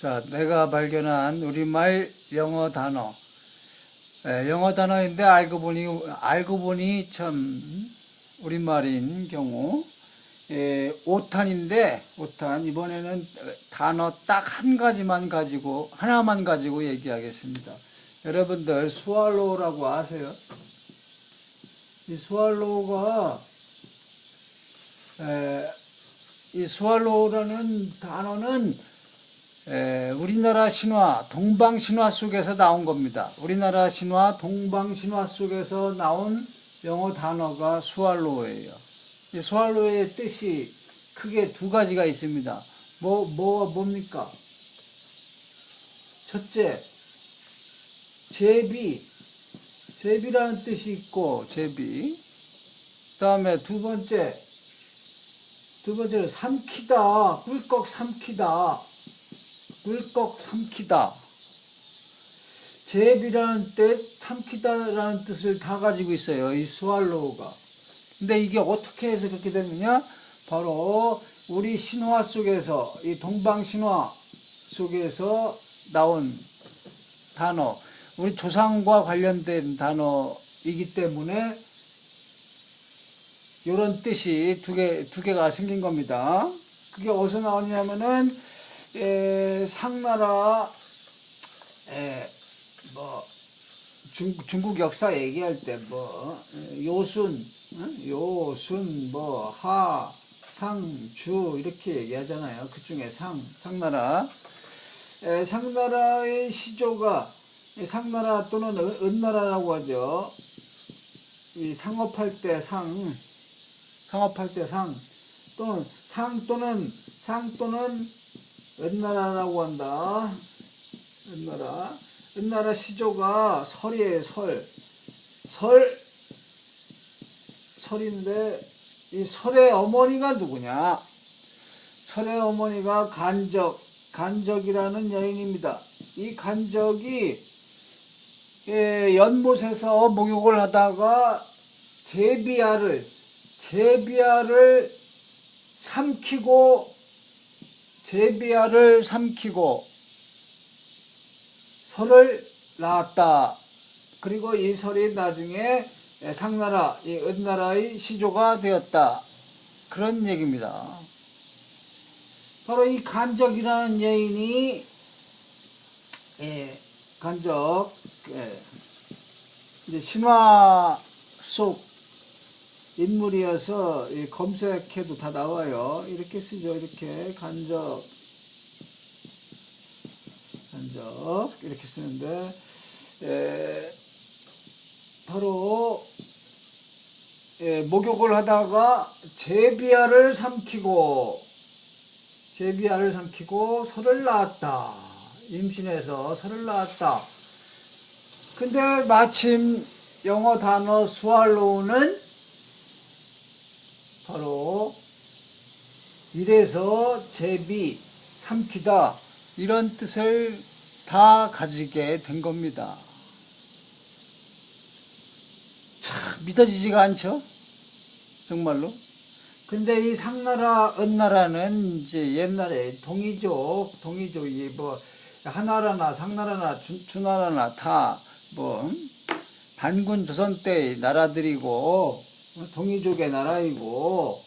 자, 내가 발견한 우리말 영어 단어. 예, 영어 단어인데 알고 보니 알고 보니 참 우리말인 경우 예, 오탄인데 오탄 이번에는 단어 딱 한 가지만 가지고 하나만 가지고 얘기하겠습니다. 여러분들 스왈로우라고 아세요? 이 스왈로우가 에, 이 스왈로우라는 단어는 에, 우리나라 신화, 동방 신화 속에서 나온 겁니다. 우리나라 신화, 동방 신화 속에서 나온 영어 단어가 스왈로우예요. 이 스왈로우의 뜻이 크게 두 가지가 있습니다. 뭐, 뭐가 뭡니까? 첫째, 제비. 제비라는 뜻이 있고, 제비. 그 다음에 두 번째, 두 번째는 삼키다. 꿀꺽 삼키다. 꿀꺽 삼키다. 제비라는 뜻, 삼키다라는 뜻을 다 가지고 있어요. 이 스왈로우가. 근데 이게 어떻게 해서 그렇게 되느냐? 바로 우리 신화 속에서, 이 동방 신화 속에서 나온 단어, 우리 조상과 관련된 단어이기 때문에 이런 뜻이 두 개, 두 개가 생긴 겁니다. 그게 어디서 나오냐면은, 에, 상나라, 에, 뭐, 중, 중국 역사 얘기할 때 뭐, 에, 요순, 응? 요순, 뭐, 하, 상, 주, 이렇게 얘기하잖아요. 그 중에 상, 상나라. 에, 상나라의 시조가, 이 상나라 또는 은- 은나라라고 하죠. 이 상업할 때 상, 상업할 때 상, 또는 상 또는 상 또는 은나라라고 한다. 은나라. 은나라 시조가 설이에요, 설. 설, 설인데, 이 설의 어머니가 누구냐? 설의 어머니가 간적, 간적이라는 여인입니다. 이 간적이 예, 연못에서 목욕을 하다가 제비알을, 제비알을 삼키고, 제비알을 삼키고, 설을 낳았다. 그리고 이 설이 나중에 상나라, 이 은나라의 시조가 되었다. 그런 얘기입니다. 바로 이 간적이라는 여인이, 예, 간적, 예, 이제 신화 속 인물이어서 이 검색해도 다 나와요. 이렇게 쓰죠. 이렇게 간적, 간적 이렇게 쓰는데 에, 바로 예, 목욕을 하다가 제비알을 삼키고 제비알을 삼키고 설을 낳았다. 임신해서 설을 낳았다. 근데 마침 영어 단어 스왈로우는 바로 이래서 제비, 삼키다 이런 뜻을 다 가지게 된 겁니다. 참 믿어지지가 않죠? 정말로. 근데 이 상나라, 은나라는 이제 옛날에 동이족, 동이족 이 뭐 하나라나 상나라나 주, 주나라나 다 뭐 반군 조선 때 나라들이고 어, 동이족의 나라이고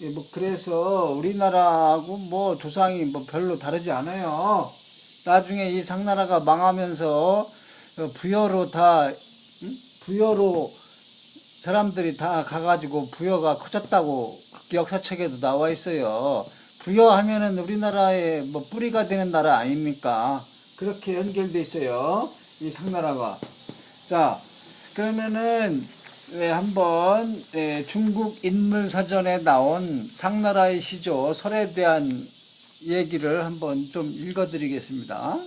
예, 뭐 그래서 우리나라하고 뭐 조상이 뭐 별로 다르지 않아요. 나중에 이 상나라가 망하면서 어, 부여로 다 응? 부여로 사람들이 다 가가지고 부여가 커졌다고 역사책에도 나와 있어요. 부여하면은 우리나라의 뭐 뿌리가 되는 나라 아닙니까? 그렇게 연결돼 있어요. 이 상나라가. 자, 그러면은 예, 한번 예, 중국 인물 사전에 나온 상나라의 시조 설에 대한 얘기를 한번 좀 읽어드리겠습니다.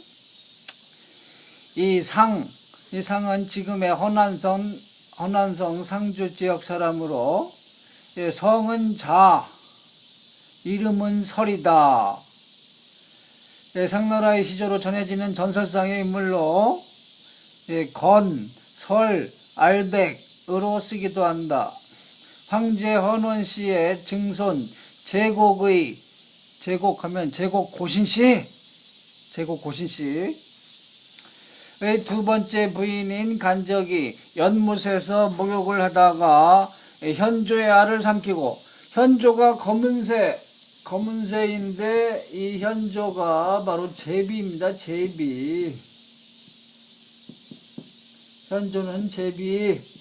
이 상, 이 상은 지금의 허난성, 허난성 상주 지역 사람으로 예, 성은 자, 이름은 설이다. 예, 상나라의 시조로 전해지는 전설상의 인물로 예, 건, 설, 알백 으로 쓰기도 한다. 황제 헌원 씨의 증손 제곡의 제곡하면 제곡 고신 씨 제국 고신 씨. 의 두 번째 부인인 간적이 연못에서 목욕을 하다가 현조의 알을 삼키고 현조가 검은새 검은새인데 이 현조가 바로 제비입니다. 제비. 현조는 제비.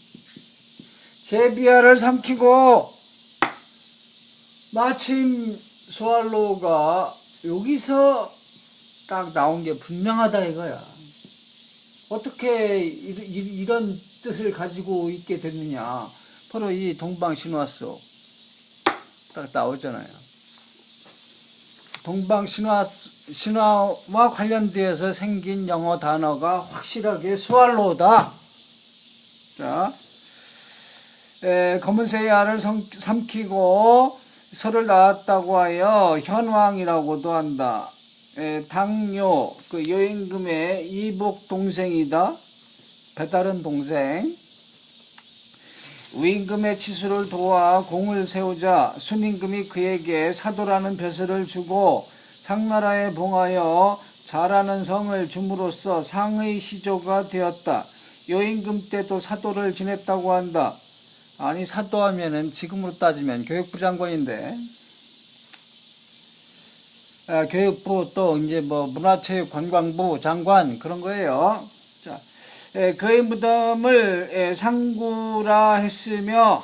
제비알을 삼키고 마침 스왈로우가 여기서 딱 나온 게 분명하다 이거야. 어떻게 이- 이- 이런 뜻을 가지고 있게 됐느냐. 바로 이 동방신화 속딱 나오잖아요. 동방신화 신화와 관련되어서 생긴 영어 단어가 확실하게 스왈로우다. 자, 에, 검은새의 알을 삼- 삼키고 설을 낳았다고 하여 현왕이라고도 한다. 에, 당뇨 그 여임금의 이복 동생이다. 배다른 동생. 위임금의 치수를 도와 공을 세우자 순임금이 그에게 사도라는 벼슬을 주고 상나라에 봉하여 잘하는 성을 줌으로써 상의 시조가 되었다. 여임금 때도 사도를 지냈다고 한다. 아니 사도하면은 지금으로 따지면 교육부 장관인데 아, 교육부 또 이제 뭐 문화체육관광부 장관 그런 거예요. 자, 에, 그의 무덤을 에, 상구라 했으며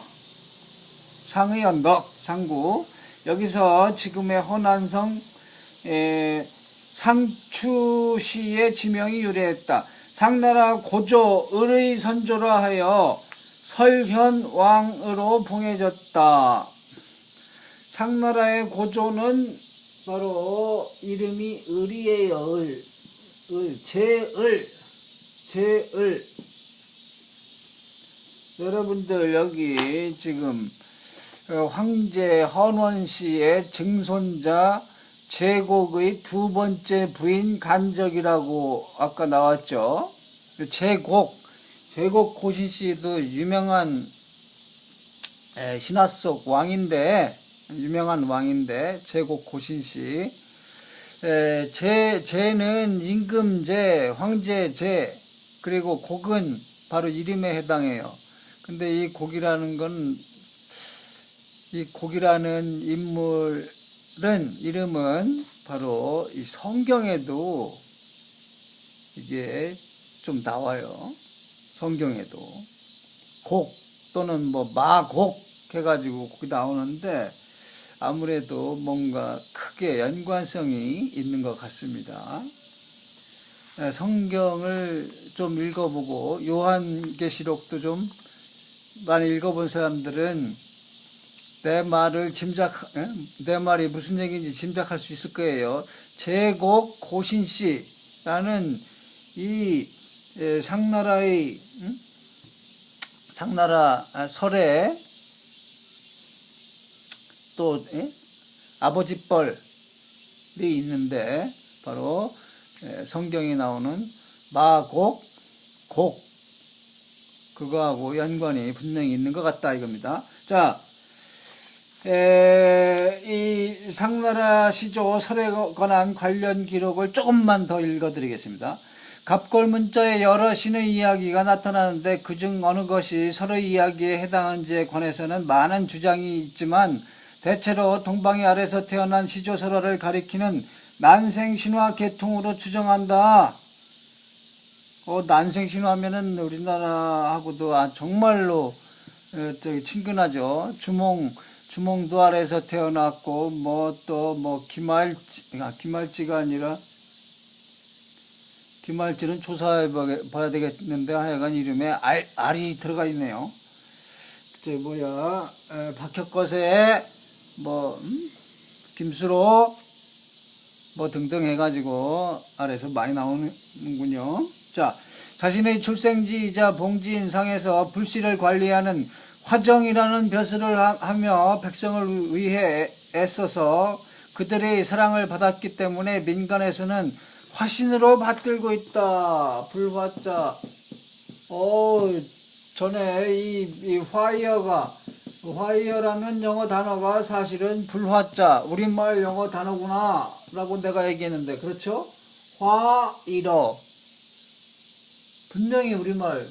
상의 언덕 상구 여기서 지금의 허난성 에, 상추시의 지명이 유래했다. 상나라 고조 을의 선조라 하여 설현 왕으로 봉해졌다. 상나라의 고조는 바로 이름이 을이에요. 을, 을, 제을, 제을. 여러분들 여기 지금 어, 황제 헌원 씨의 증손자 제곡의 두 번째 부인 간적이라고 아까 나왔죠. 그 제곡, 제곡 고신 씨도 유명한 에, 신화 속 왕인데 유명한 왕인데 제곡 고신 씨. 에, 제 제는 임금제, 황제제 그리고 곡은 바로 이름에 해당해요. 근데 이 곡이라는 건 이 곡이라는 인물은 이름은 바로 이 성경에도 이게 좀 나와요. 성경에도 곡 또는 뭐 마곡 해가지고 곡이 나오는데 아무래도 뭔가 크게 연관성이 있는 것 같습니다. 네, 성경을 좀 읽어보고 요한계시록도 좀 많이 읽어본 사람들은 내 말을 짐작, 에? 내 말이 무슨 얘기인지 짐작할 수 있을 거예요. 제곡 고신씨라는 이 에, 상나라의 응? 상나라 아, 설에 또 에? 아버지뻘이 있는데 바로 에, 성경에 나오는 마곡 곡 그거하고 연관이 분명히 있는 것 같다 이겁니다. 자, 에, 이 상나라 시조 설에 관한 관련 기록을 조금만 더 읽어드리겠습니다. 갑골 문자에 여러 신의 이야기가 나타나는데 그중 어느 것이 설의 이야기에 해당한지에 관해서는 많은 주장이 있지만 대체로 동방의 아래서 태어난 시조설화를 가리키는 난생신화 계통으로 추정한다. 어, 난생신화면은 우리나라하고도 아, 정말로 어, 저기 친근하죠. 주몽 주몽도 아래서 태어났고 뭐 또뭐 기말지 아, 기말지가 아니라 기말지는 조사해 봐야 되겠는데 하여간 이름에 알, 알이 들어가 있네요. 저 뭐야 에, 박혁거세 뭐 음? 김수로 뭐 등등 해가지고 아래서 많이 나오는군요. 자, 자신의 출생지이자 봉지인상에서 불씨를 관리하는 화정이라는 벼슬을 하- 하며 백성을 위해 애써서 그들의 사랑을 받았기 때문에 민간에서는 화신으로 받들고 있다. 불화자. 어, 전에 이, 이 화이어가 화이어라는 영어 단어가 사실은 불화자 우리말 영어 단어구나 라고 내가 얘기했는데 그렇죠? 화이러 분명히 우리말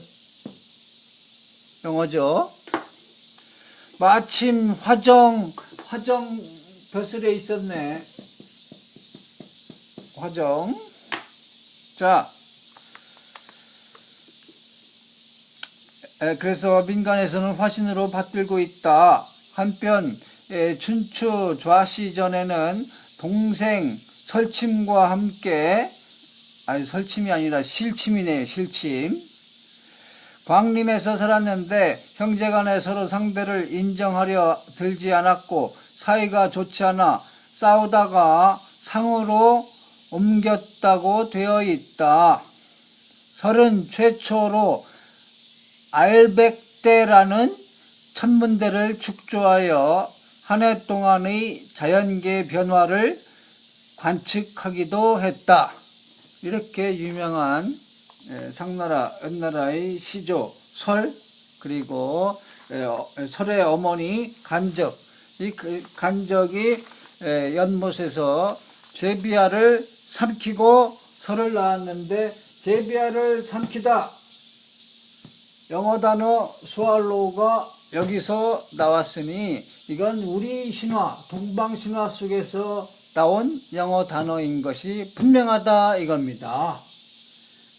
영어죠. 마침 화정 화정 벼슬에 있었네. 화정. 자. 에, 그래서 민간에서는 화신으로 받들고 있다. 한편 에, 춘추 좌시전에는 동생 설침과 함께 아니 설침이 아니라 실침이네요. 실침. 광림에서 살았는데 형제간에 서로 상대를 인정하려 들지 않았고 사이가 좋지 않아 싸우다가 상으로 옮겼다고 되어 있다. 설은 최초로 알백대라는 천문대를 축조하여 한 해 동안의 자연계 변화를 관측하기도 했다. 이렇게 유명한 예, 상나라 은나라의 시조 설 그리고 예, 어, 설의 어머니 간적 이그 간적이 예, 연못에서 제비아를 삼키고 설을 낳았는데 제비아를 삼키다 영어 단어 스왈로우가 여기서 나왔으니 이건 우리 신화 동방 신화 속에서 나온 영어 단어인 것이 분명하다 이겁니다.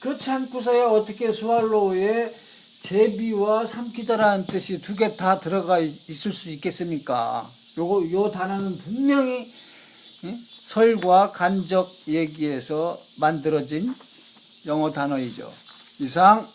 그렇지 않고서야 어떻게 스왈로우에 제비와 삼키다라는 뜻이 두 개 다 들어가 있- 있을 수 있겠습니까? 요거 요 단어는 분명히 예? 설과 간적 얘기에서 만들어진 영어 단어이죠. 이상